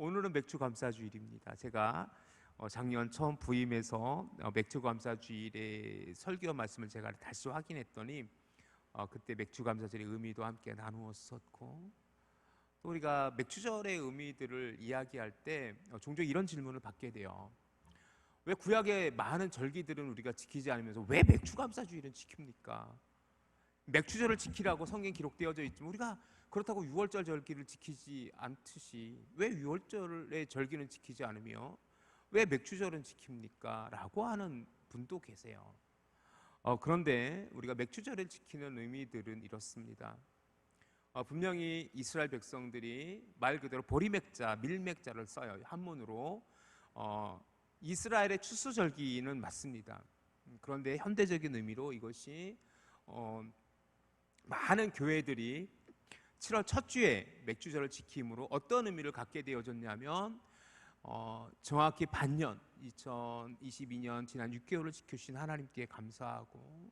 오늘은 맥주 감사 주일입니다. 제가 어, 작년 처음 부임해서 어, 맥주 감사 주일의 설교 말씀을 제가 다시 확인했더니 어, 그때 맥주 감사절의 의미도 함께 나누었었고 또 우리가 맥주절의 의미들을 이야기할 때 어, 종종 이런 질문을 받게 돼요. 왜 구약의 많은 절기들은 우리가 지키지 않으면서 왜 맥주 감사 주일은 지킵니까? 맥주절을 지키라고 성경 기록되어져 있지만 우리가 그렇다고 6월절 절기를 지키지 않듯이 왜 6월절의 절기는 지키지 않으며 왜 맥주절은 지킵니까? 라고 하는 분도 계세요. 어, 그런데 우리가 맥주절을 지키는 의미들은 이렇습니다. 어, 분명히 이스라엘 백성들이 말 그대로 보리맥자, 밀맥자를 써요. 한문으로 어, 이스라엘의 추수절기는 맞습니다. 그런데 현대적인 의미로 이것이 어, 많은 교회들이 7월 첫 주에 맥주절을 지킴으로 어떤 의미를 갖게 되어졌냐면 어, 정확히 반년 2022년 지난 6개월을 지켜주신 하나님께 감사하고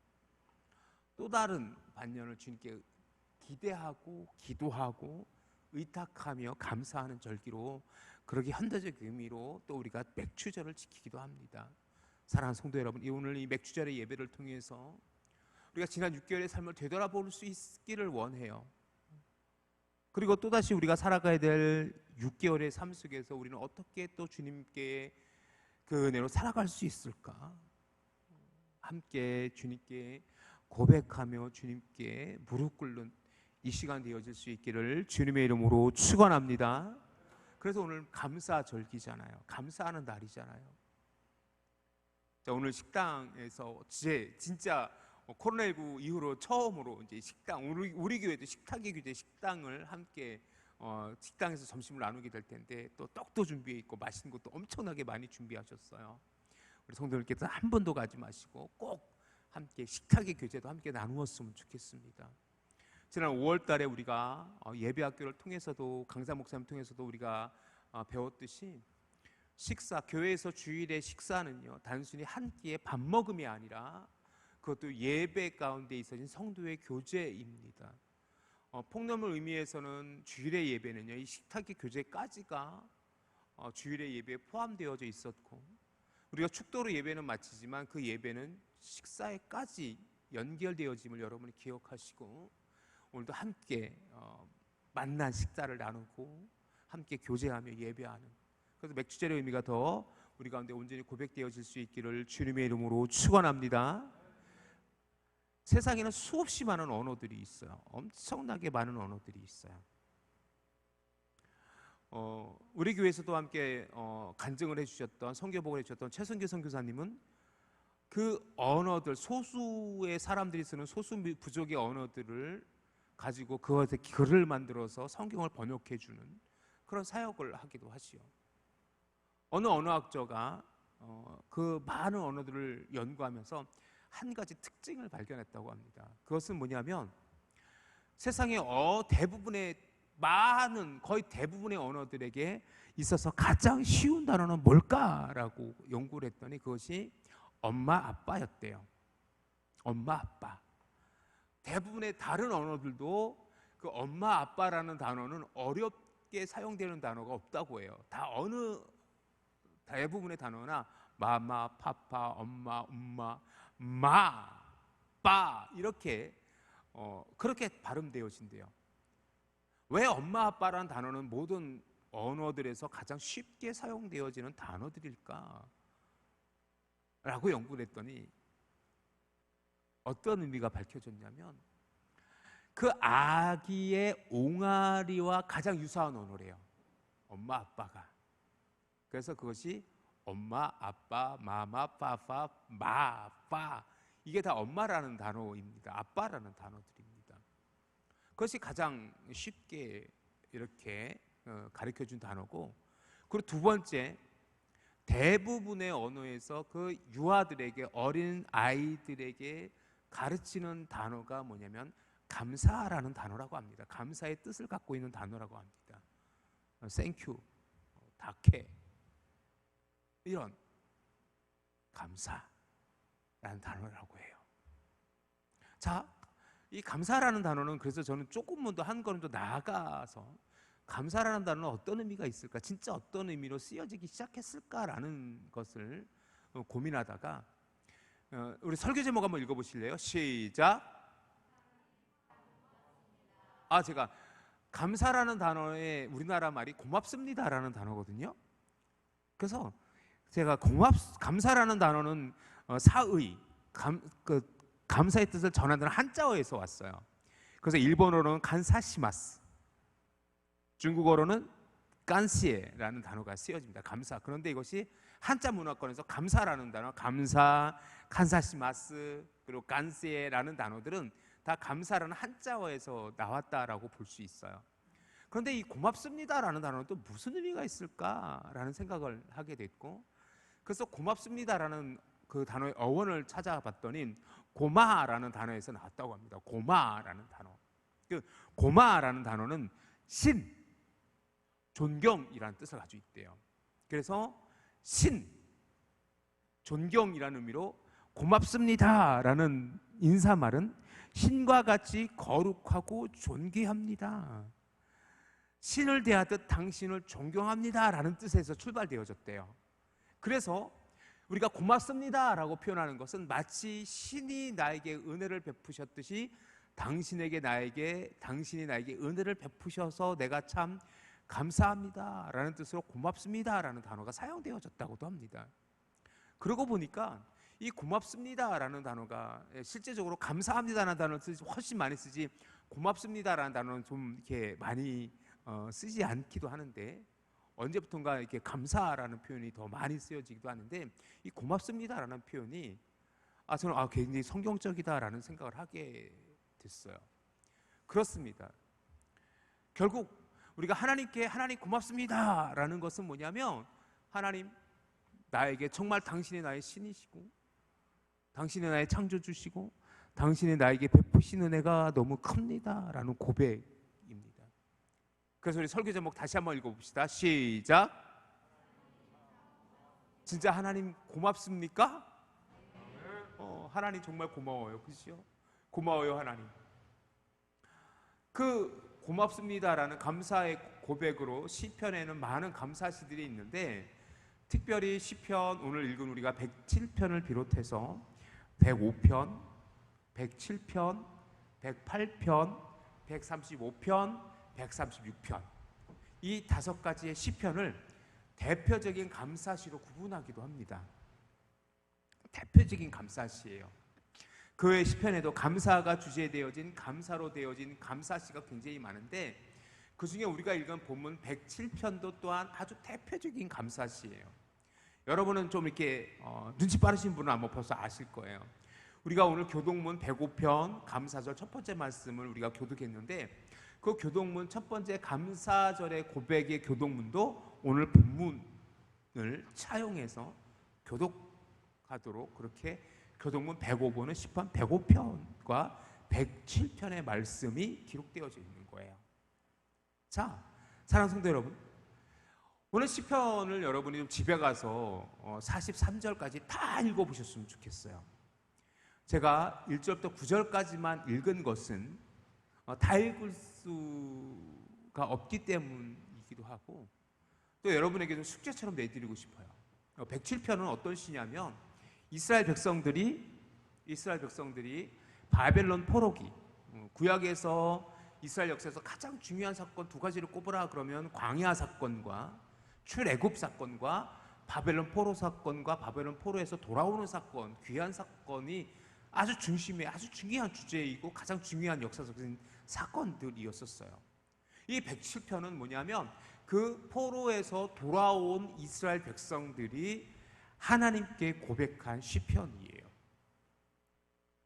또 다른 반년을 주님께 기대하고 기도하고 의탁하며 감사하는 절기로 그렇게 현대적 의미로 또 우리가 맥주절을 지키기도 합니다. 사랑하는 성도 여러분, 오늘 이 맥주절의 예배를 통해서 우리가 지난 6개월의 삶을 되돌아볼 수 있기를 원해요. 그리고 또다시 우리가 살아가야 될 6개월의 삶 속에서 우리는 어떻게 또 주님께 그 은혜로 살아갈 수 있을까? 함께 주님께 고백하며 주님께 무릎 꿇는 이 시간 되어질 수 있기를 주님의 이름으로 축원합니다. 그래서 오늘 감사 절기잖아요. 감사하는 날이잖아요. 자, 오늘 식당에서 제 진짜 코로나19 이후로 처음으로 이제 식당 우리, 우리 교회도 식탁이 규제 식당을 함께 어, 식당에서 점심을 나누게 될 텐데 또 떡도 준비해 있고 맛있는 것도 엄청나게 많이 준비하셨어요. 우리 성도님께서 한 번도 가지 마시고 꼭 함께 식탁의 교제도 함께 나누었으면 좋겠습니다. 지난 5월 달에 우리가 어, 예배 학교를 통해서도 강사 목사님 통해서도 우리가 어, 배웠듯이 식사 교회에서 주일의 식사는요 단순히 한 끼의 밥 먹음이 아니라 그것도 예배 가운데 있어진 성도의 교제입니다. 어, 폭넓은 의미에서는 주일의 예배는요 이 식탁의 교제까지가 어, 주일의 예배에 포함되어져 있었고 우리가 축도로 예배는 마치지만 그 예배는 식사에까지 연결되어짐을 여러분이 기억하시고 오늘도 함께 어, 만난 식사를 나누고 함께 교제하며 예배하는 그래서 맥주절의 의미가 더 우리 가운데 온전히 고백되어질 수 있기를 주님의 이름으로 축원합니다. 세상에는 수없이 많은 언어들이 있어요. 엄청나게 많은 언어들이 있어요. 어, 우리 교회에서도 함께 어, 간증을 해주셨던 성교복을 해주셨던 최성규 선교사님은 그 언어들 소수의 사람들이 쓰는 소수 부족의 언어들을 가지고 그것에 글을 만들어서 성경을 번역해 주는 그런 사역을 하기도 하지요. 어느 언어학자가 어, 그 많은 언어들을 연구하면서 한 가지 특징을 발견했다고 합니다. 그것은 뭐냐면 세상의 어 대부분의 많은 거의 대부분의 언어들에게 있어서 가장 쉬운 단어는 뭘까라고 연구를 했더니 그것이 엄마 아빠였대요. 엄마 아빠. 대부분의 다른 언어들도 그 엄마 아빠라는 단어는 어렵게 사용되는 단어가 없다고 해요. 다 어느 대부분의 단어나 마마, 파파, 엄마, 엄마, 마, 빠 이렇게 어, 그렇게 발음되어진대요. 왜 엄마 아빠라는 단어는 모든 언어들에서 가장 쉽게 사용되어지는 단어들일까? 라고 연구를 했더니 어떤 의미가 밝혀졌냐면 그 아기의 옹알이와 가장 유사한 언어래요. 엄마 아빠가. 그래서 그것이 엄마, 아빠, 마마, 파파, 마, 파 이게 다 엄마라는 단어입니다. 아빠라는 단어들입니다. 그것이 가장 쉽게 이렇게 어, 가르쳐 준 단어고 그리고 두 번째 대부분의 언어에서 그 유아들에게 어린 아이들에게 가르치는 단어가 뭐냐면 감사라는 단어라고 합니다. 감사의 뜻을 갖고 있는 단어라고 합니다. 땡큐, 다케 이런 감사라는 단어라고 해요. 자, 이 감사라는 단어는 그래서 저는 조금만 더 한 걸음 더 나아가서 감사라는 단어는 어떤 의미가 있을까? 진짜 어떤 의미로 쓰여지기 시작했을까라는 것을 어, 고민하다가 어, 우리 설교 제목 한번 읽어보실래요? 시작. 아 제가 감사라는 단어의 우리나라 말이 고맙습니다라는 단어거든요. 그래서 제가 고맙 감사라는 단어는 어, 사의 감, 그 감사의 뜻을 전하는 한자어에서 왔어요. 그래서 일본어로는 간사시마스, 중국어로는 깐시에라는 단어가 쓰여집니다. 감사. 그런데 이것이 한자 문화권에서 감사라는 단어, 감사, 칸사시마스, 그리고 깐시에라는 단어들은 다 감사라는 한자어에서 나왔다라고 볼 수 있어요. 그런데 이 고맙습니다라는 단어는 또 무슨 의미가 있을까라는 생각을 하게 됐고, 그래서 고맙습니다라는 그 단어의 어원을 찾아봤더니 고마라는 단어에서 나왔다고 합니다. 고마라는 단어. 그 고마라는 단어는 신, 존경이라는 뜻을 가지고 있대요. 그래서 신, 존경이라는 의미로 고맙습니다라는 인사말은 신과 같이 거룩하고 존귀합니다. 신을 대하듯 당신을 존경합니다라는 뜻에서 출발되어졌대요. 그래서 우리가 고맙습니다라고 표현하는 것은 마치 신이 나에게 은혜를 베푸셨듯이 당신에게 나에게 당신이 나에게 은혜를 베푸셔서 내가 참 감사합니다라는 뜻으로 고맙습니다라는 단어가 사용되어졌다고도 합니다. 그러고 보니까 이 고맙습니다라는 단어가 실제적으로 감사합니다라는 단어를 쓰지 훨씬 많이 쓰지 고맙습니다라는 단어는 좀 이렇게 많이 어, 쓰지 않기도 하는데 언제부턴가 이렇게 감사라는 표현이 더 많이 쓰여지기도 하는데 이 고맙습니다라는 표현이 아 저는 아 굉장히 성경적이다라는 생각을 하게 됐어요. 그렇습니다. 결국 우리가 하나님께 하나님 고맙습니다라는 것은 뭐냐면 하나님 나에게 정말 당신이 나의 신이시고 당신이 나의 창조주시고 당신이 나에게 베푸시는 은혜가 너무 큽니다라는 고백입니다. 그래서 우리 설교 제목 다시 한번 읽어봅시다. 시작. 진짜 하나님 고맙습니까? 어, 하나님 정말 고마워요. 그죠? 고마워요, 하나님. 그 고맙습니다라는 감사의 고백으로 시편에는 많은 감사시들이 있는데 특별히 시편 오늘 읽은 우리가 107편을 비롯해서 105편, 107편, 108편, 135편, 136편 이 다섯 가지의 시편을 대표적인 감사시로 구분하기도 합니다. 대표적인 감사시예요. 그 외 시편에도 감사가 주제되어진 감사로 되어진 감사시가 굉장히 많은데 그 중에 우리가 읽은 본문 107편도 또한 아주 대표적인 감사시예요. 여러분은 좀 이렇게 어, 눈치 빠르신 분은 아마 벌써 아실 거예요. 우리가 오늘 교동문 105편 감사절 첫 번째 말씀을 우리가 교독했는데 그 교동문 첫 번째 감사절의 고백의 교동문도 오늘 본문을 차용해서 교독하도록 그렇게 교동문 105번은 10편 105편과 107편의 말씀이 기록되어져 있는 거예요. 자, 사랑하는 성도 여러분. 오늘 시편을 여러분이 좀 집에 가서 43절까지 다 읽어 보셨으면 좋겠어요. 제가 1절부터 9절까지만 읽은 것은 어, 다 읽을 수가 없기 때문이기도 하고 또 여러분에게도 숙제처럼 내드리고 싶어요. 107편은 어떤 시냐면 이스라엘 백성들이 이스라엘 백성들이 바벨론 포로기 어, 구약에서 이스라엘 역사에서 가장 중요한 사건 두 가지를 꼽으라 그러면 광야 사건과 출애굽 사건과 바벨론 포로 사건과 바벨론 포로에서 돌아오는 사건 귀한 사건이 아주 중심에 아주 중요한 주제이고 가장 중요한 역사적인 사건들이었었어요. 이 107편은 뭐냐면 그 포로에서 돌아온 이스라엘 백성들이 하나님께 고백한 시편이에요.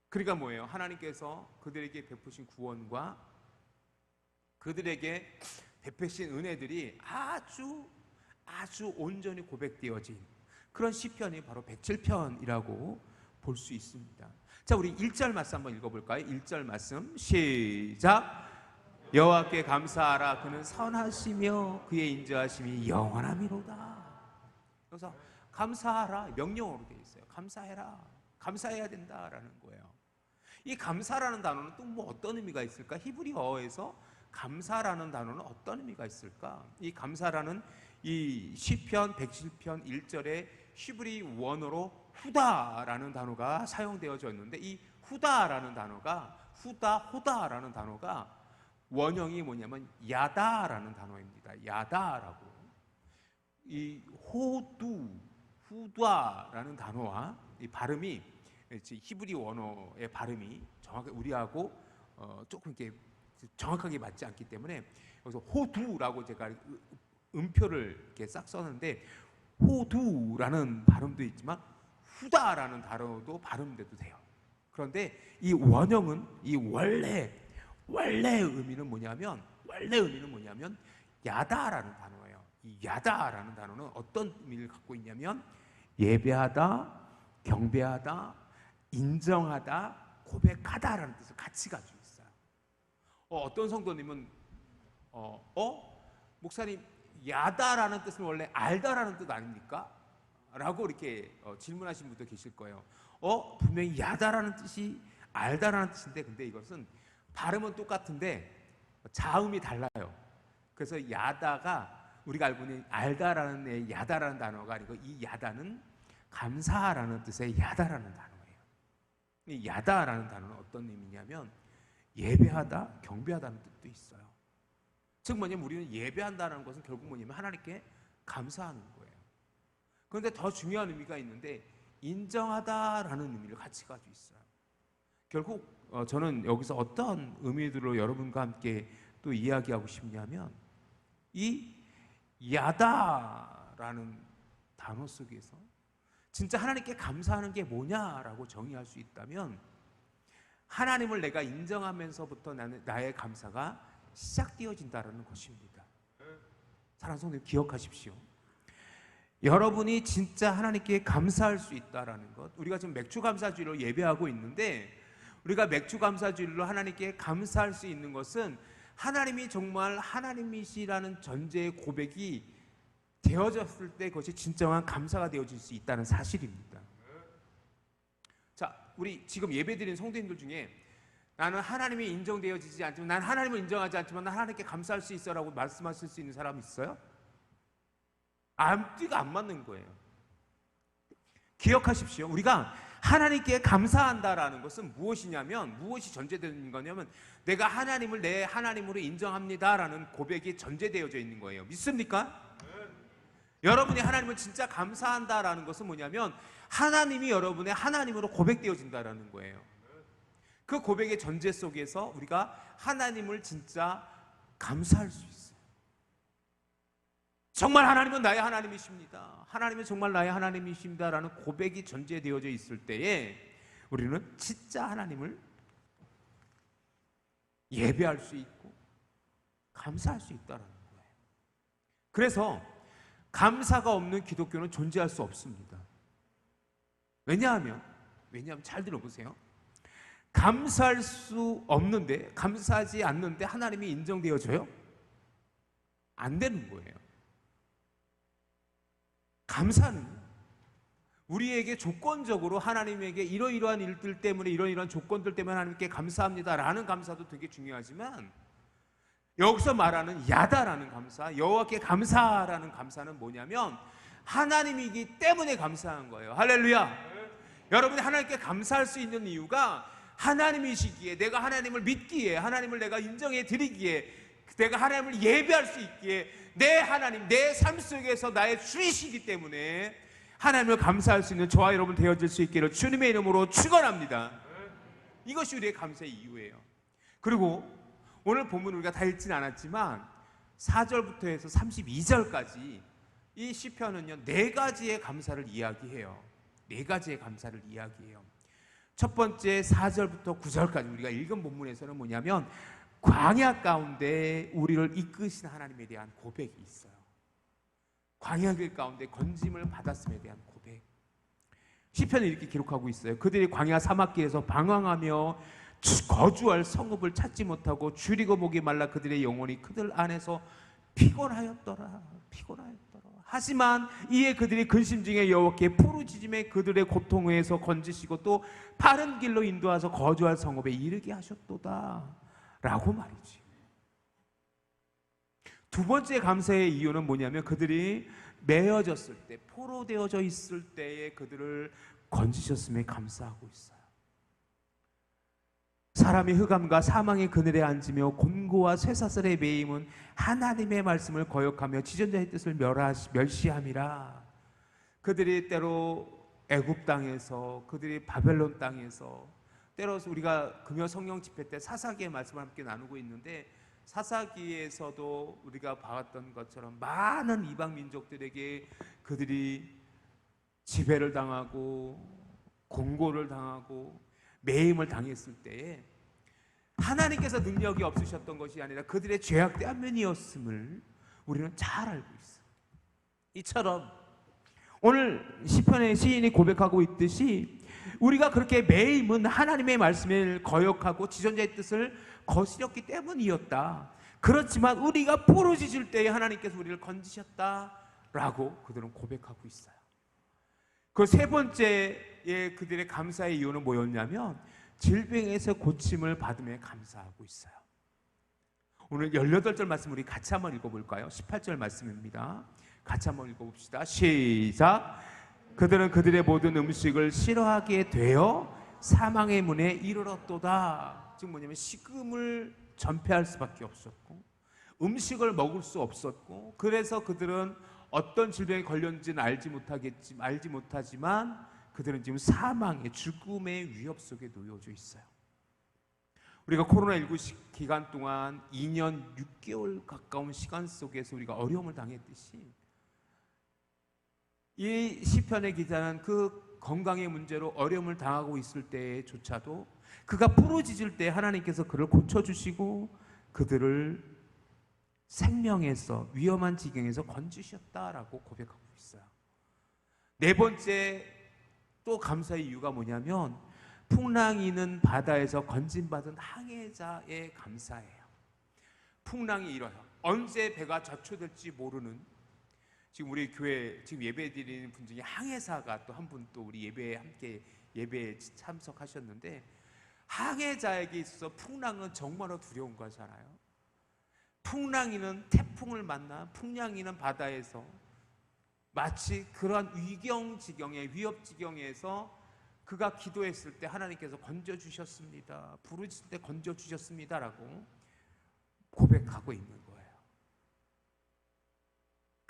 그러니까 뭐예요? 하나님께서 그들에게 베푸신 구원과 그들에게 베푸신 은혜들이 아주 아주 온전히 고백되어진 그런 시편이 바로 107편이라고 볼 수 있습니다. 자, 우리 1절 말씀 한번 읽어볼까요? 1절 말씀 시작. 여호와께 감사하라 그는 선하시며 그의 인자하심이 영원함이로다. 그래서 감사하라 명령어로 되어 있어요. 감사해라. 감사해야 된다라는 거예요. 이 감사라는 단어는 또 뭐 어떤 의미가 있을까? 히브리어에서 감사라는 단어는 어떤 의미가 있을까? 이 감사라는 이 시편 107편 1절에 히브리 원어로 후다라는 단어가 사용되어져 있는데 이 후다라는 단어가 후다 호다라는 단어가 원형이 뭐냐면 야다라는 단어입니다. 야다라고 이 호두 후다라는 단어와 이 발음이 히브리 원어의 발음이 정확히 우리하고 어 조금 이렇게 정확하게 맞지 않기 때문에 여기서 호두라고 제가 음표를 이렇게 싹 썼는데 호두라는 발음도 있지만 후다라는 단어도 발음돼도 돼요. 그런데 이 원형은 이 원래 원래 의미는 뭐냐면 원래 의미는 뭐냐면 야다라는 단어예요. 이 야다라는 단어는 어떤 의미를 갖고 있냐면 예배하다, 경배하다, 인정하다, 고백하다라는 뜻을 같이 가지고 있어요. 어, 떤 성도님은 어, 어 목사님 야다라는 뜻은 원래 알다라는 뜻 아닙니까? 라고 이렇게 어, 질문하신 분도 계실 거예요. 어 분명히 야다라는 뜻이 알다라는 뜻인데 근데 이것은 발음은 똑같은데 자음이 달라요. 그래서 야다가 우리가 알고 있는 알다라는 애 야다라는 단어가 아니고 이 야다는 감사라는 뜻의 야다라는 단어예요. 이 야다라는 단어는 어떤 의미냐면 예배하다, 경배하다는 뜻도 있어요. 즉 뭐냐면 우리는 예배한다는 것은 결국 뭐냐면 하나님께 감사하는 거예요. 그런데 더 중요한 의미가 있는데 인정하다라는 의미를 같이 가지고 있어요. 결국 어, 저는 여기서 어떤 의미들로 여러분과 함께 또 이야기하고 싶냐면 이 야다라는 단어 속에서 진짜 하나님께 감사하는 게 뭐냐라고 정의할 수 있다면 하나님을 내가 인정하면서부터 나는 나의 감사가 시작되어진다라는 것입니다. 사랑하는 성도 기억하십시오. 여러분이 진짜 하나님께 감사할 수 있다라는 것. 우리가 지금 맥주 감사주의로 예배하고 있는데 우리가 맥주 감사주의로 하나님께 감사할 수 있는 것은 하나님이 정말 하나님이시라는 전제의 고백이 되어졌을 때 그것이 진정한 감사가 되어질 수 있다는 사실입니다. 자, 우리 지금 예배드린 성도님들 중에 나는 하나님이 인정되어지지 않지만 난 하나님을 인정하지 않지만 난 하나님께 감사할 수 있어라고 말씀하실 수 있는 사람 있어요? 앞뒤가 안 맞는 거예요. 기억하십시오. 우리가 하나님께 감사한다라는 것은 무엇이냐면 무엇이 전제되는 거냐면 내가 하나님을 내 하나님으로 인정합니다라는 고백이 전제되어져 있는 거예요. 믿습니까? 여러분이 하나님을 진짜 감사한다라는 것은 뭐냐면 하나님이 여러분의 하나님으로 고백되어진다라는 거예요. 그 고백의 전제 속에서 우리가 하나님을 진짜 감사할 수 있어요. 정말 하나님은 나의 하나님이십니다. 하나님은 정말 나의 하나님이십니다라는 고백이 전제되어져 있을 때에 우리는 진짜 하나님을 예배할 수 있고 감사할 수 있다라는 거예요. 그래서 감사가 없는 기독교는 존재할 수 없습니다. 왜냐하면 왜냐하면 잘 들어보세요. 감사할 수 없는데 감사하지 않는데 하나님이 인정되어져요? 안 되는 거예요. 감사는 우리에게 조건적으로 하나님에게 이러이러한 일들 때문에 이러이러한 조건들 때문에 하나님께 감사합니다라는 감사도 되게 중요하지만 여기서 말하는 야다라는 감사, 여호와께 감사라는 감사는 뭐냐면 하나님이기 때문에 감사한 거예요. 할렐루야. 여러분이 하나님께 감사할 수 있는 이유가 하나님이시기에 내가 하나님을 믿기에 하나님을 내가 인정해 드리기에 내가 하나님을 예배할 수 있기에 내 하나님, 내 삶 속에서 나의 주이시기 때문에 하나님을 감사할 수 있는 저와 여러분 되어질 수 있기를 주님의 이름으로 축원합니다. 이것이 우리의 감사의 이유예요. 그리고 오늘 본문 우리가 다 읽진 않았지만 4절부터 해서 32절까지 이 시편은요 네 가지의 감사를 이야기해요. 네 가지의 감사를 이야기해요. 첫 번째 4절부터 9절까지 우리가 읽은 본문에서는 뭐냐면 광야 가운데 우리를 이끄신 하나님에 대한 고백이 있어요. 광야길 가운데 건짐을 받았음에 대한 고백. 시편을 이렇게 기록하고 있어요. 그들이 광야 사막길에서 방황하며 거주할 성읍을 찾지 못하고 줄이고 목이 말라 그들의 영혼이 그들 안에서 피곤하였더라. 피곤하였더라. 하지만 이에 그들이 근심 중에 여호와께 부르짖음에 그들의 고통에서 건지시고 또 바른 길로 인도하서 거주할 성읍에 이르게 하셨도다. 라고 말이지. 두 번째 감사의 이유는 뭐냐면 그들이 매어졌을 때, 포로되어져 있을 때에 그들을 건지셨음에 감사하고 있어요. 사람이 흑암과 사망의 그늘에 앉으며 곤고와 쇠사슬의 매임은 하나님의 말씀을 거역하며 지존자의 뜻을 멸하- 멸시함이라. 그들이 때로 애굽 땅에서 그들이 바벨론 땅에서 때로서 우리가 금요 성령 집회 때 사사기의 말씀을 함께 나누고 있는데 사사기에서도 우리가 봐왔던 것처럼 많은 이방 민족들에게 그들이 지배를 당하고 공고를 당하고 매임을 당했을 때에 하나님께서 능력이 없으셨던 것이 아니라 그들의 죄악 때문이었음을 우리는 잘 알고 있어요. 이처럼 오늘 시편의 시인이 고백하고 있듯이 우리가 그렇게 매임은 하나님의 말씀을 거역하고 지존자의 뜻을 거스렸기 때문이었다. 그렇지만 우리가 부르짖을 때에 하나님께서 우리를 건지셨다라고 그들은 고백하고 있어요. 그 세 번째의 그들의 감사의 이유는 뭐였냐면 질병에서 고침을 받음에 감사하고 있어요. 오늘 18절 말씀 우리 같이 한번 읽어볼까요? 18절 말씀입니다. 같이 한번 읽어봅시다. 시작. 그들은 그들의 모든 음식을 싫어하게 되어 사망의 문에 이르렀도다. 즉 뭐냐면 식음을 전폐할 수밖에 없었고 음식을 먹을 수 없었고 그래서 그들은 어떤 질병에 걸렸는지는 알지 못하겠지 알지 못하지만 그들은 지금 사망의 죽음의 위협 속에 놓여져 있어요. 우리가 코로나19 시- 기간 동안 2년 6개월 가까운 시간 속에서 우리가 어려움을 당했듯이 이 시편의 기자는 그 건강의 문제로 어려움을 당하고 있을 때조차도 그가 부르짖을 때 하나님께서 그를 고쳐 주시고 그들을 생명에서 위험한 지경에서 건지셨다라고 고백하고 있어요. 네 번째 또 감사의 이유가 뭐냐면 풍랑이는 바다에서 건진받은 항해자의 감사예요. 풍랑이 일어요. 언제 배가 좌초될지 모르는 지금 우리 교회 지금 예배 드리는 분 중에 항해사가 또 한 분 또 우리 예배에 함께 예배에 참석하셨는데 항해자에게 있어서 풍랑은 정말로 두려운 거잖아요. 풍랑이는 태풍을 만나 풍랑이는 바다에서 마치 그러한 위경 지경의 위협 지경에서 그가 기도했을 때 하나님께서 건져 주셨습니다. 부르실 때 건져 주셨습니다라고 고백하고 있는.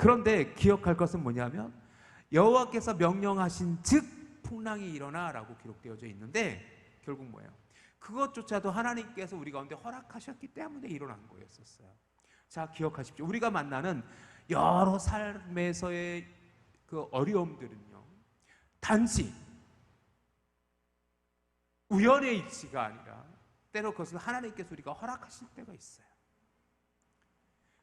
그런데 기억할 것은 뭐냐면 여호와께서 명령하신 즉 풍랑이 일어나라고 기록되어져 있는데 결국 뭐예요? 그것조차도 하나님께서 우리 가운데 허락하셨기 때문에 일어난 거였었어요. 자, 기억하십시오. 우리가 만나는 여러 삶에서의 그 어려움들은요. 단지 우연의 이치가 아니라 때로 그것을 하나님께서 우리가 허락하실 때가 있어요.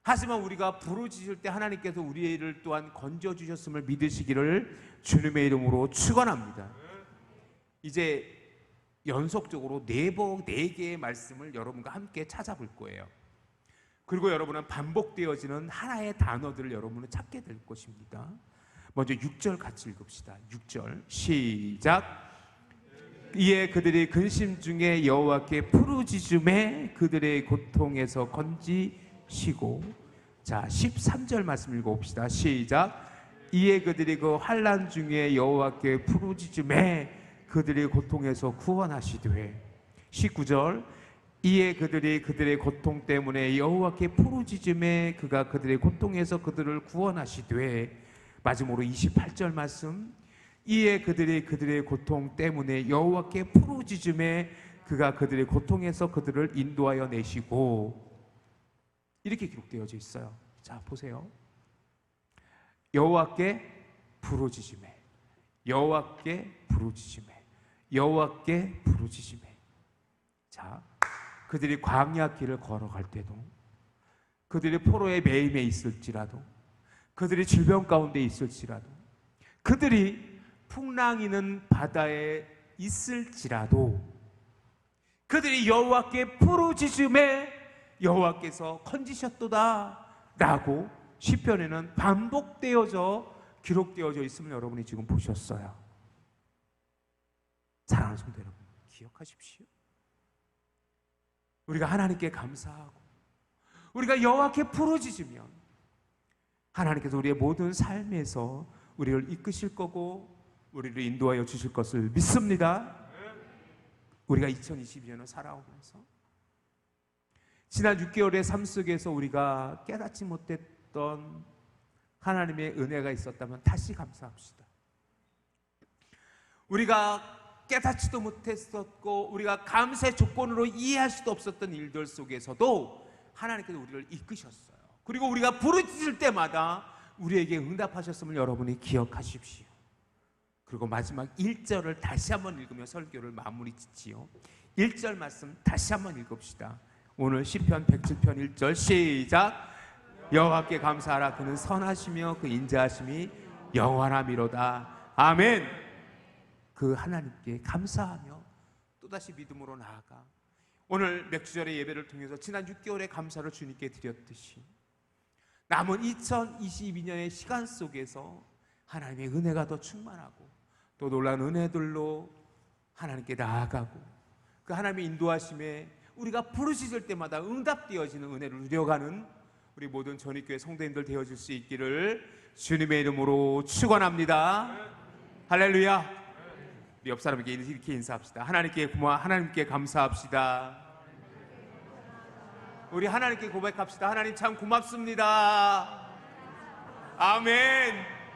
하지만 우리가 부르짖을 때 하나님께서 우리를 또한 건져 주셨음을 믿으시기를 주님의 이름으로 축원합니다. 이제 연속적으로 네번 네 개의 말씀을 여러분과 함께 찾아볼 거예요. 그리고 여러분은 반복되어지는 하나의 단어들을 여러분은 찾게 될 것입니다. 먼저 6절 같이 읽읍시다. 6절 시작. 이에 그들이 근심 중에 여호와께 부르짖음에 그들의 고통에서 건지 시고. 자 13절 말씀 읽어봅시다. 시작. 이에 그들이 그 환란 중에 여호와께 부르짖음에 그들의 고통에서 구원하시되. 19절. 이에 그들이 그들의 고통 때문에 여호와께 부르짖음에 그가 그들의 고통에서 그들을 구원하시되. 마지막으로 28절 말씀. 이에 그들이 그들의 고통 때문에 여호와께 부르짖음에 그가 그들의 고통에서 그들을 인도하여 내시고 이렇게 기록되어져 있어요. 자 보세요. 여호와께 부르짖음에 여호와께 부르짖음에 여호와께 부르짖음에 자 그들이 광야 길을 걸어갈 때도 그들이 포로의 매임에 있을지라도 그들이 질병 가운데 있을지라도 그들이 풍랑이는 바다에 있을지라도 그들이 여호와께 부르짖음에 여호와께서 건지셨도다 라고 시편에는 반복되어져 기록되어져 있음을 여러분이 지금 보셨어요. 사랑하는 성도 여러분, 기억하십시오. 우리가 하나님께 감사하고 우리가 여호와께 부르짖으면 하나님께서 우리의 모든 삶에서 우리를 이끄실 거고 우리를 인도하여 주실 것을 믿습니다. 우리가 2022년을 살아오면서 지난 6개월의 삶 속에서 우리가 깨닫지 못했던 하나님의 은혜가 있었다면 다시 감사합시다. 우리가 깨닫지도 못했었고 우리가 감사의 조건으로 이해할 수도 없었던 일들 속에서도 하나님께서 우리를 이끄셨어요. 그리고 우리가 부르짖을 때마다 우리에게 응답하셨음을 여러분이 기억하십시오. 그리고 마지막 1절을 다시 한번 읽으며 설교를 마무리 짓지요. 1절 말씀 다시 한번 읽읍시다. 오늘 시편 107편 1절 시작. 여호와께 감사하라 그는 선하시며 그 인자하심이 영원함이로다. 아멘. 그 하나님께 감사하며 또다시 믿음으로 나아가 오늘 맥주절의 예배를 통해서 지난 6개월의 감사를 주님께 드렸듯이 남은 2022년의 시간 속에서 하나님의 은혜가 더 충만하고 또 놀라운 은혜들로 하나님께 나아가고 그 하나님의 인도하심에 우리가 부르짖을 때마다 응답되어지는 은혜를 누려가는 우리 모든 전익교회 성도님들 되어질 수 있기를 주님의 이름으로 축원합니다. 할렐루야. 우리 옆 사람에게 이렇게 인사합시다. 하나님께 고마 하나님께 감사합시다. 우리 하나님께 고백합시다. 하나님 참 고맙습니다. 아멘.